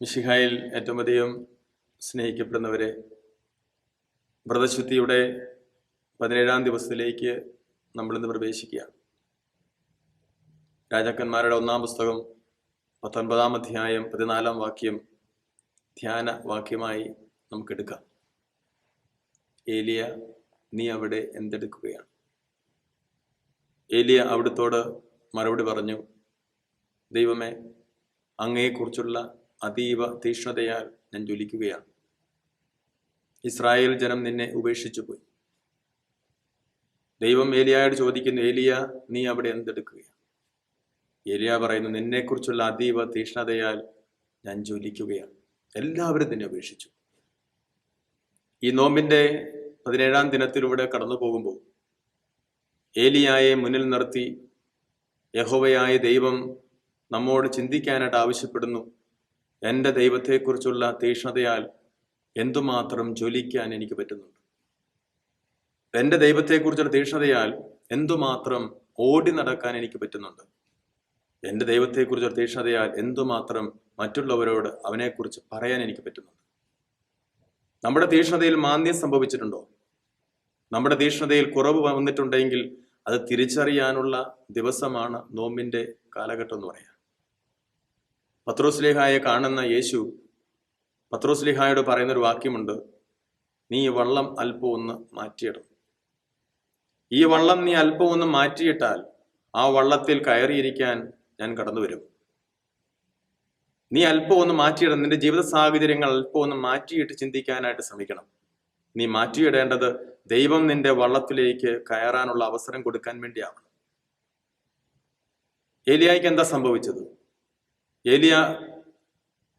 മിശിഹായിൽ ഏറ്റവും അധികം സ്നേഹിക്കപ്പെടുന്നവരെ വ്രതശുദ്ധിയുടെ പതിനേഴാം ദിവസത്തിലേക്ക് നമ്മളിന്ന് പ്രവേശിക്കുകയാണ്. രാജാക്കന്മാരുടെ ഒന്നാം പുസ്തകം പത്തൊൻപതാം അധ്യായം പതിനാലാം വാക്യം ധ്യാന വാക്യമായി നമുക്കെടുക്കാം ഏലിയ നീ അവിടെ എന്തെടുക്കുകയാണ്? ഏലിയ അവിടുത്തോട് മറുപടി പറഞ്ഞു ദൈവമേ അങ്ങയെക്കുറിച്ചുള്ള അതീവ തീക്ഷ്ണതയാൽ ഞാൻ ജ്വലിക്കുകയാണ്. ഇസ്രായേൽ ജനം നിന്നെ ഉപേക്ഷിച്ചു പോയി. ദൈവം ഏലിയായോട് ചോദിക്കുന്നു ഏലിയ നീ അവിടെ എന്തെടുക്കുകയാണ്? ഏലിയ പറയുന്നു നിന്നെക്കുറിച്ചുള്ള അതീവ തീക്ഷ്ണതയാൽ ഞാൻ ജ്വലിക്കുകയാണ്. എല്ലാവരും നിന്നെ ഉപേക്ഷിച്ചു. ഈ നോമ്പിന്റെ പതിനേഴാം ദിനത്തിലൂടെ കടന്നു പോകുമ്പോൾ ഏലിയായെ മുന്നിൽ നിർത്തി യഹോവയായ ദൈവം നമ്മോട് ചിന്തിക്കാനായിട്ട് ആവശ്യപ്പെടുന്നു. എന്റെ ദൈവത്തെക്കുറിച്ചുള്ള തീക്ഷ്ണതയാൽ എന്തുമാത്രം ജ്വലിക്കാൻ എനിക്ക് പറ്റുന്നുണ്ട്? എന്റെ ദൈവത്തെക്കുറിച്ചുള്ള തീക്ഷ്ണതയാൽ എന്തുമാത്രം ഓടി നടക്കാൻ എനിക്ക് പറ്റുന്നുണ്ട്? എന്റെ ദൈവത്തെക്കുറിച്ചുള്ള തീക്ഷ്ണതയാൽ എന്തുമാത്രം മറ്റുള്ളവരോട് അവനെക്കുറിച്ച് പറയാൻ എനിക്ക് പറ്റുന്നുണ്ട്? നമ്മുടെ തീക്ഷ്ണതയിൽ മാന്ദ്യം സംഭവിച്ചിട്ടുണ്ടോ? നമ്മുടെ തീക്ഷ്ണതയിൽ കുറവ് വന്നിട്ടുണ്ടെങ്കിൽ അത് തിരിച്ചറിയാനുള്ള ദിവസമാണ് നോമ്പിന്റെ കാലഘട്ടം എന്ന് പറയാം. പത്രോസ്ലിഹായെ കാണുന്ന യേശു പത്രോസ്ലിഹായോട് പറയുന്ന ഒരു വാക്യമുണ്ട് നീ വള്ളം അല്പം ഒന്ന് മാറ്റിയിടണം. ഈ വള്ളം നീ അല്പം ഒന്ന് മാറ്റിയിട്ടാൽ ആ വള്ളത്തിൽ കയറിയിരിക്കാൻ ഞാൻ കടന്നു വരും നീ അല്പം ഒന്ന് മാറ്റിയിടണം. നിന്റെ ജീവിത സാഹചര്യങ്ങൾ അല്പം ഒന്ന് മാറ്റിയിട്ട് ചിന്തിക്കാനായിട്ട് ശ്രമിക്കണം. നീ മാറ്റിയിടേണ്ടത് ദൈവം നിന്റെ വള്ളത്തിലേക്ക് കയറാനുള്ള അവസരം കൊടുക്കാൻ വേണ്ടിയാവണം ഏലിയായിക്ക് എന്താ സംഭവിച്ചത്? ഏലിയ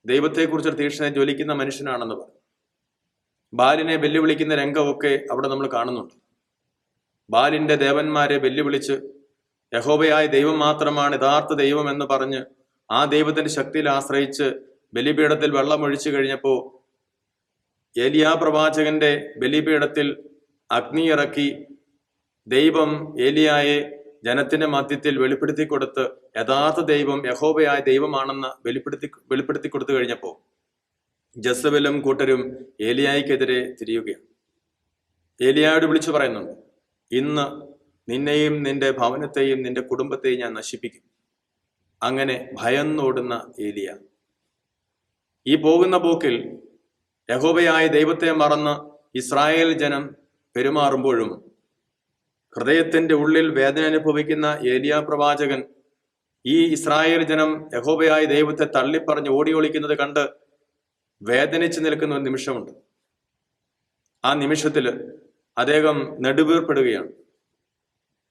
ദൈവത്തെക്കുറിച്ച് തീക്ഷണ ജ്വലിക്കുന്ന മനുഷ്യനാണെന്ന് പറഞ്ഞു. ബാലിനെ വെല്ലുവിളിക്കുന്ന രംഗമൊക്കെ അവിടെ നമ്മൾ കാണുന്നുണ്ട്. ബാലിന്റെ ദേവന്മാരെ വെല്ലുവിളിച്ച് യഹോബയായ ദൈവം മാത്രമാണ് യഥാർത്ഥ ദൈവം എന്ന് പറഞ്ഞ് ആ ദൈവത്തിന്റെ ശക്തിയിൽ ആശ്രയിച്ച് ബലിപീഠത്തിൽ വെള്ളം ഒഴിച്ചു കഴിഞ്ഞപ്പോൾ ഏലിയാ പ്രവാചകന്റെ ബലിപീഠത്തിൽ അഗ്നി ഇറക്കി ദൈവം ഏലിയായെ ജനത്തിന്റെ മധ്യത്തിൽ വെളിപ്പെടുത്തി കൊടുത്ത് യഥാർത്ഥ ദൈവം യഹോബയായ ദൈവമാണെന്ന് വെളിപ്പെടുത്തി വെളിപ്പെടുത്തി കൊടുത്തു കഴിഞ്ഞപ്പോൾ ജസബലും കൂട്ടരും ഏലിയായിക്കെതിരെ തിരിയുകയാണ്. ഏലിയായോട് വിളിച്ചു പറയുന്നുണ്ട് ഇന്ന് നിന്നെയും നിന്റെ ഭവനത്തെയും നിന്റെ കുടുംബത്തെയും ഞാൻ നശിപ്പിക്കും. അങ്ങനെ ഭയന്നോടുന്ന ഏലിയ ഈ പോകുന്ന പോക്കിൽ യഹോബയായ ദൈവത്തെ മറന്ന് ഇസ്രായേൽ ജനം പെരുമാറുമ്പോഴും ഹൃദയത്തിന്റെ ഉള്ളിൽ വേദന അനുഭവിക്കുന്ന ഏലിയ പ്രവാചകൻ ഈ ഇസ്രായേൽ ജനം യഹോബയായ ദൈവത്തെ തള്ളിപ്പറഞ്ഞ് ഓടി ഒളിക്കുന്നത് കണ്ട് വേദനിച്ചു നിൽക്കുന്ന ഒരു നിമിഷമുണ്ട്. ആ നിമിഷത്തിൽ അദ്ദേഹം നെടുവീർപ്പെടുകയാണ്.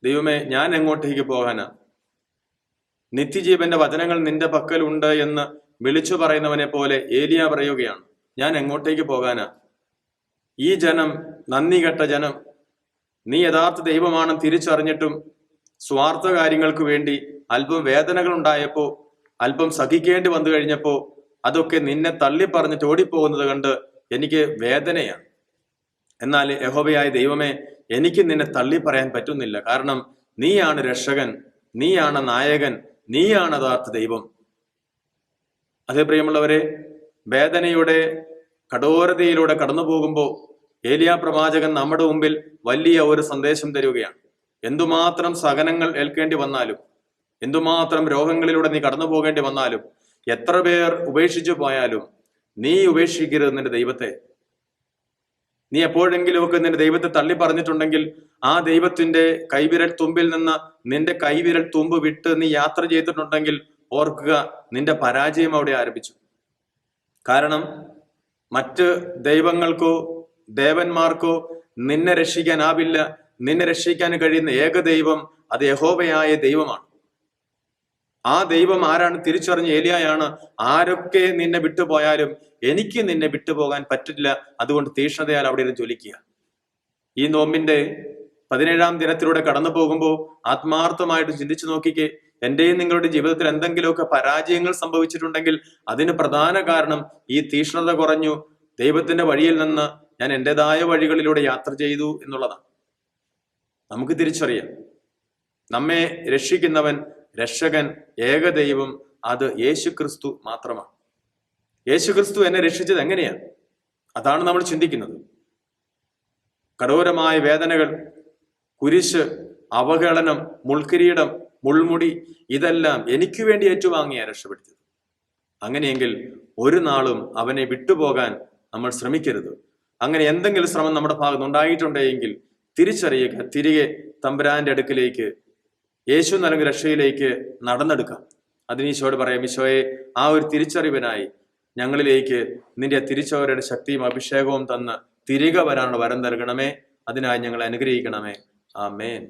ദൈവമേ ഞാൻ എങ്ങോട്ടേക്ക് പോകാനാ? നിത്യജീവന്റെ വചനങ്ങൾ നിന്റെ പക്കലുണ്ട് എന്ന് വിളിച്ചു പറയുന്നവനെ പോലെ ഏലിയ പറയുകയാണ്. ഞാൻ എങ്ങോട്ടേക്ക് പോകാനാ? ഈ ജനം നന്ദി കെട്ട ജനം നീ യഥാർത്ഥ ദൈവമാണെന്ന് തിരിച്ചറിഞ്ഞിട്ടും സ്വാർത്ഥ കാര്യങ്ങൾക്ക് വേണ്ടി അല്പം വേദനകൾ ഉണ്ടായപ്പോ അല്പം സഹിക്കേണ്ടി വന്നു കഴിഞ്ഞപ്പോ അതൊക്കെ നിന്നെ തള്ളി പറഞ്ഞിട്ട് ഓടിപ്പോകുന്നത് കണ്ട് എനിക്ക് വേദനയാണ്. എന്നാൽ യഹോബയായ ദൈവമേ എനിക്ക് നിന്നെ തള്ളി പറയാൻ പറ്റുന്നില്ല. കാരണം നീയാണ് രക്ഷകൻ നീയാണ് നായകൻ നീയാണ് യഥാർത്ഥ ദൈവം. അതേ പ്രിയമുള്ളവരെ വേദനയുടെ കഠോരതയിലൂടെ കടന്നു പോകുമ്പോൾ ഏലിയ പ്രവാചകൻ നമ്മുടെ മുമ്പിൽ വലിയ ഒരു സന്ദേശം തരികയാണ്. എന്തുമാത്രം സഹനങ്ങൾ ഏൽക്കേണ്ടി വന്നാലും എന്തുമാത്രം രോഗങ്ങളിലൂടെ നീ കടന്നു പോകേണ്ടി വന്നാലും എത്ര പേർ ഉപേക്ഷിച്ചു പോയാലും നീ ഉപേക്ഷിക്കരുത് നിന്റെ ദൈവത്തെ. നീ എപ്പോഴെങ്കിലും എപ്പോഴെങ്കിലുമൊക്കെ നിന്റെ ദൈവത്തെ തള്ളി പറഞ്ഞിട്ടുണ്ടെങ്കിൽ ആ ദൈവത്തിന്റെ കൈവിരൽ തുമ്പിൽ നിന്ന് നിന്റെ കൈവിരൽ തുമ്പ് വിട്ട് നീ യാത്ര ചെയ്തിട്ടുണ്ടെങ്കിൽ ഓർക്കുക നിന്റെ പരാജയം അവിടെ ആരംഭിച്ചു. കാരണം മറ്റ് ദൈവങ്ങൾക്കോ ദേവന്മാർക്കോ നിന്നെ രക്ഷിക്കാനാവില്ല. നിന്നെ രക്ഷിക്കാൻ കഴിയുന്ന ഏക ദൈവം അത് യഹോവയായ ദൈവമാണ്. ആ ദൈവം ആരാണ് തിരിച്ചറിഞ്ഞ ഏലിയായാണ് ആരൊക്കെ നിന്നെ വിട്ടുപോയാലും എനിക്ക് നിന്നെ വിട്ടുപോകാൻ പറ്റില്ല. അതുകൊണ്ട് തീക്ഷ്ണതയാൽ അവിടെ ഇരുന്ന് ജ്വലിക്കുക. ഈ നോമ്പിന്റെ പതിനേഴാം ദിനത്തിലൂടെ കടന്നു പോകുമ്പോൾ ആത്മാർത്ഥമായിട്ട് ചിന്തിച്ചു നോക്കിക്കേ. എന്റെയും നിങ്ങളുടെ ജീവിതത്തിൽ എന്തെങ്കിലുമൊക്കെ പരാജയങ്ങൾ സംഭവിച്ചിട്ടുണ്ടെങ്കിൽ അതിന് പ്രധാന കാരണം ഈ തീക്ഷ്ണത കുറഞ്ഞു ദൈവത്തിന്റെ വഴിയിൽ നിന്ന് ഞാൻ എന്റെതായ വഴികളിലൂടെ യാത്ര ചെയ്തു എന്നുള്ളതാണ്. നമുക്ക് തിരിച്ചറിയാം. നമ്മെ രക്ഷിക്കുന്നവൻ രക്ഷകൻ ഏകദൈവം അത് യേശു ക്രിസ്തു മാത്രമാണ്. യേശു ക്രിസ്തു എന്നെ രക്ഷിച്ചത് എങ്ങനെയാണ്? അതാണ് നമ്മൾ ചിന്തിക്കുന്നത്. കഠോരമായ വേദനകൾ കുരിശ് അവഹേളനം മുൾക്കിരീടം മുൾമുടി ഇതെല്ലാം എനിക്ക് വേണ്ടി ഏറ്റുവാങ്ങിയ രക്ഷപ്പെടുത്തിയത്. അങ്ങനെയെങ്കിൽ ഒരു നാളും അവനെ വിട്ടുപോകാൻ നമ്മൾ ശ്രമിക്കരുത്. അങ്ങനെ എന്തെങ്കിലും ശ്രമം നമ്മുടെ ഭാഗത്ത് ഉണ്ടായിട്ടുണ്ടെങ്കിൽ തിരിച്ചറിയുക തിരികെ തമ്പുരാന്റെ അടുക്കിലേക്ക് യേശു നൽകിയ രക്ഷയിലേക്ക് നടന്നെടുക്കാം അതിന് ഈശോയോട് പറയാം ഈശോയെ ആ ഒരു തിരിച്ചറിവിനായി ഞങ്ങളിലേക്ക് നിന്റെ തിരിച്ചവരുടെ ശക്തിയും അഭിഷേകവും തന്ന് തിരികെ വരാനുള്ള വരം നൽകണമേ. അതിനായി ഞങ്ങളെ അനുഗ്രഹിക്കണമേ. ആമേൻ.